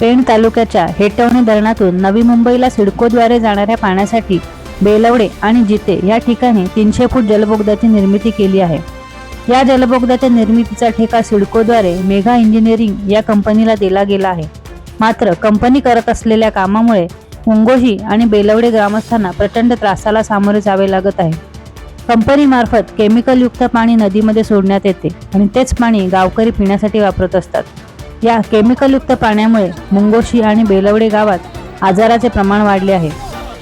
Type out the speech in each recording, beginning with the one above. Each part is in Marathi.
पेण तालुक्याच्या हेटवणे धरणातून नवी मुंबईला सिडकोद्वारे जाणाऱ्या पाण्यासाठी बेलवडे आणि जिते या ठिकाणी तीनशे फूट जलबोगदाची निर्मिती केली आहे. या जलबोगदाच्या निर्मितीचा ठेका सिडकोद्वारे मेघा इंजिनिअरिंग या कंपनीला दिला गेला आहे. मात्र कंपनी करत असलेल्या कामामुळे मुंगोशी आणि बेलवडे ग्रामस्थांना प्रचंड त्रासाला सामोरे जावे लागत आहे. कंपनीमार्फत केमिकलयुक्त पाणी नदीमध्ये सोडण्यात येते आणि तेच पाणी गावकरी पिण्यासाठी वापरत असतात. या केमिकलयुक्त पाण्यामुळे मुंगोशी आणि बेलवडे गावात आजाराचे प्रमाण वाढले आहे.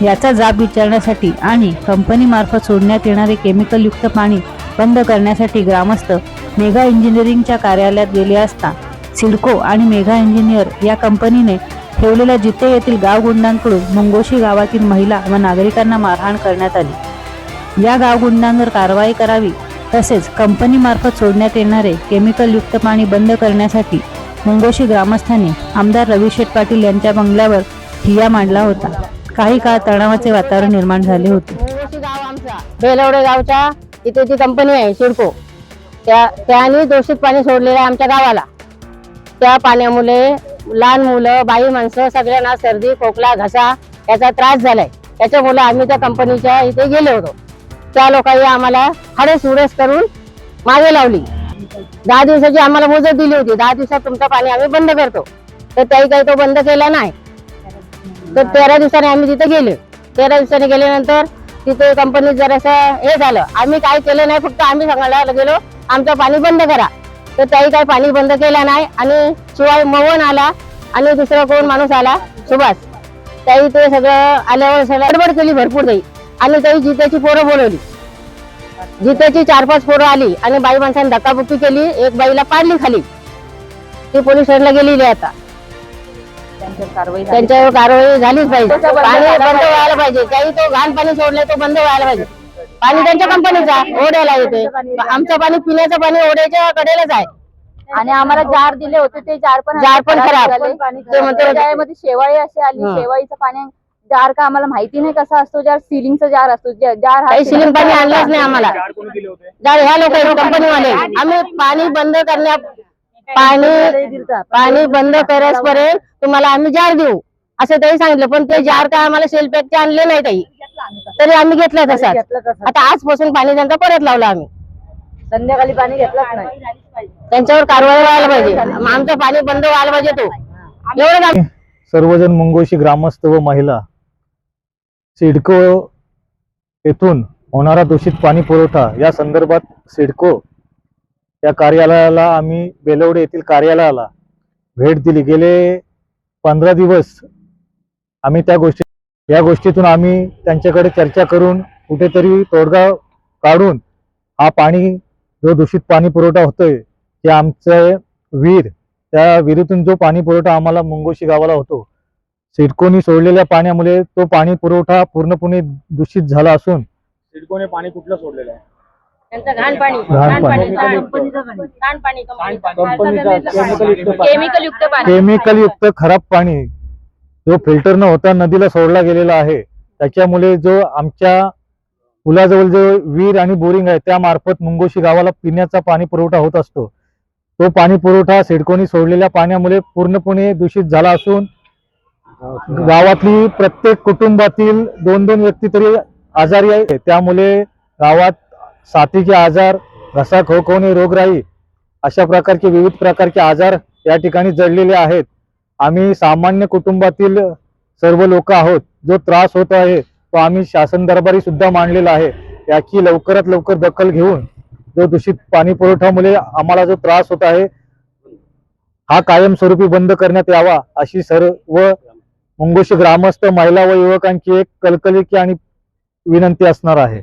याचा जाब विचारण्यासाठी आणि कंपनीमार्फत सोडण्यात येणारे केमिकलयुक्त पाणी बंद करण्यासाठी ग्रामस्थ मेघा इंजिनिअरिंगच्या कार्यालयात गेले असता सिडको आणि मेघा इंजिनियर या कंपनीने ठेवलेल्या जिते येथील गावगुंडांकडून मुंगोशी गावातील महिला व नागरिकांना मारहाण करण्यात आली. या गावगुंडांवर कारवाई करावी तसेच कंपनीमार्फत सोडण्यात येणारे केमिकलयुक्त पाणी बंद करण्यासाठी मुंगोशी ग्रामस्थांनी आमदार रविशेठ पाटील यांच्या बंगल्यावर ठिया मांडला होता. काही काळ तणावाचे वातावरण निर्माण झाले होते. बेलवडे गावच्या इथे जी कंपनी आहे शिडको. त्या त्याने दूषित पाणी सोडलेलं आहे आमच्या गावाला. त्या पाण्यामुळे लहान मुलं बाई माणसं सगळ्यांना सर्दी खोकला घसा याचा त्रास झालाय. त्याच्यामुळे आम्ही त्या कंपनीच्या इथे गेलो होतो. त्या लोकांनी आम्हाला हडस उडस करून मागे लावली. दहा दिवसाची आम्हाला मुदत दिली होती. दहा दिवसात तुमचं पाणी आम्ही बंद करतो. तर त्याही काही तो बंद केला नाही. तर तेरा दिवसाने आम्ही तिथे गेलो. तेरा दिवसाने गेल्यानंतर तिथे कंपनीत जरासं हे झालं आम्ही काय केलं नाही फक्त आम्ही सांगायला गेलो आमचं पाणी बंद करा. तर त्याही काही पाणी बंद केला नाही. आणि शिवाय मवन आला आणि दुसरा कोण माणूस आला? सुभाष. त्याही ते सगळं आल्यावर सगळं गडबड केली भरपूर काही. आणि त्याही जित्याची पोरं बोलवली. जित्याची चार पाच पोरं आली आणि बाई माणसाने धक्काबुक्की केली एक बाईला पाडली खाली. ती पोलीस स्टेशनला गेलेली आता. त्यांच्यावर कारवाई झालीच पाहिजे. पाणी बंद व्हायला पाहिजे. काही तो घाण पाणी सोडले तो बंद व्हायला पाहिजे. पाणी त्यांच्या कंपनीचा ओढ्याला येते. आमचं पाणी पिण्याचं पाणी ओढ्याच्या कडेलाच आहे. आणि आम्हाला जार दिले होते ते जार पण जार पण खराब. ते म्हणते- शेवाळी अशी आली. शेवाळीचं पाणी जार का आम्हाला माहिती नाही कसा असतो जार सिलिंगचा जार असतो जार हा काही सिलिंग पाणी आणलंच नाही आम्हाला. चार कोणी दिले होते? जर ह्या लोक कंपनीवाले आम्ही पाणी बंद करण्या पाणी पाणी बंद करसपर्यंत तुम्हाला आम्ही जार देऊ असं त्यांनी सांगितलं. पण ते जार काय आम्हाला सेल पॅकचे आणले नाही ताई. तरी आम्ही घेतलं तसाच. आता आजपासून पाणी त्यांचा परत लावलं आम्ही. संध्याकाळी पाणी घेतलंच नाही. त्यांच्यावर कारवाई व्हायला पाहिजे. आमचं पाणी बंद व्हायला पाहिजे तो. एवढं सर्वजण मुंगोशी ग्रामस्थ व महिला सिडको येथून होणारा दूषित पाणी पुरवठा. या संदर्भात सिडको या कार्यालयाला आम्ही बेलवडे येथील कार्यालयाला भेट दिली. गेले पंधरा दिवस आम्ही त्या गोष्टी या गोष्टीतून आम्ही त्यांच्याकडे चर्चा करून कुठेतरी तोडगा काढून हा पाणी जो दूषित पाणी पुरवठा होतोय ते आमचं विहीर त्या विहिरीतून जो पाणी पुरवठा आम्हाला मुंगोशी गावाला होतो सिडकोनी सोडलेल्या पाण्यामुळे तो पाणी पुरवठा पूर्णपणे दूषित झाला असून सिडकोने पाणी कुठलं सोडलेलं आहे? त्यांचं घाण पाणी. घाण पाणी. घाण पाणी केमिकल युक्त पाणी. केमिकल युक्त खराब पाणी जो फिल्टर न होता नदीला सोडला गेलेला आहे त्याच्यामुळे जो आमच्या पुलाजवळ जो विहीर आणि बोरिंग आहे त्या मार्फत मुंगोशी गावाला पिण्याचा पाणी पुरवठा होत असतो. तो पाणी पुरवठा सिडकोनी सोडलेल्या पाण्यामुळे पूर्णपणे दूषित झाला असून गावातली प्रत्येक कुटुंबातील दोन दोन व्यक्ती तरी आजारी आहे. त्यामुळे गावात साथीचे आजार घसा खोखवणे रोगराई अशा प्रकारचे विविध प्रकारचे आजार या ठिकाणी जडलेले आहेत. आम्ही सामान्य कुटुंबातील सर्व लोक आहोत. जो त्रास होत आहे तो आम्ही शासन दरबारी सुद्धा मांडलेला आहे. याची लवकरात लवकर दखल घेऊन जो दूषित पाणी पुरवठ्यामुळे आम्हाला जो त्रास होत आहे हा कायमस्वरूपी बंद करण्यात यावा अशी सर्व मंगोशी ग्रामस्थ महिला व युवकांची एक कलकलिकी आणि विनंती असणार आहे.